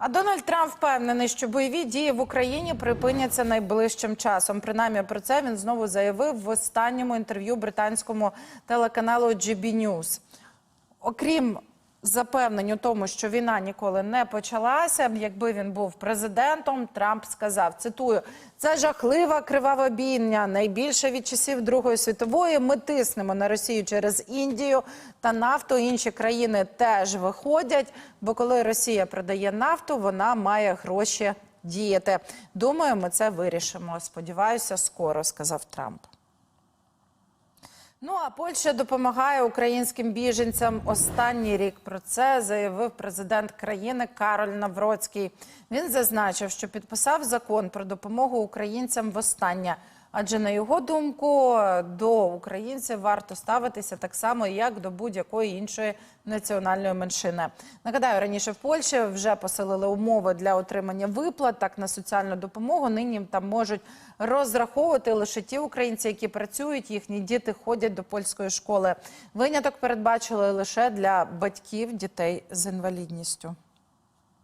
А Дональд Трамп впевнений, що бойові дії в Україні припиняться найближчим часом. Принаймні про це він знову заявив в останньому інтерв'ю британському телеканалу GB News. Окрім запевнень у тому, що війна ніколи не почалася. Якби він був президентом, Трамп сказав: цитую: це жахлива кривава бійня, найбільша від часів Другої світової. Ми тиснемо на Росію через Індію та нафту. Інші країни теж виходять. Бо коли Росія продає нафту, вона має гроші діяти. Думаю, ми це вирішимо. Сподіваюся, скоро сказав Трамп. Ну а Польща допомагає українським біженцям останній рік. Про це заявив президент країни Кароль Навроцький. Він зазначив, що підписав закон про допомогу українцям востаннє. Адже на його думку до українців варто ставитися так само, як до будь-якої іншої національної меншини. Нагадаю, раніше в Польщі вже посилили умови для отримання виплат. Так на соціальну допомогу нині там можуть розраховувати лише ті українці, які працюють. Їхні діти ходять до польської школи. Виняток передбачили лише для батьків дітей з інвалідністю.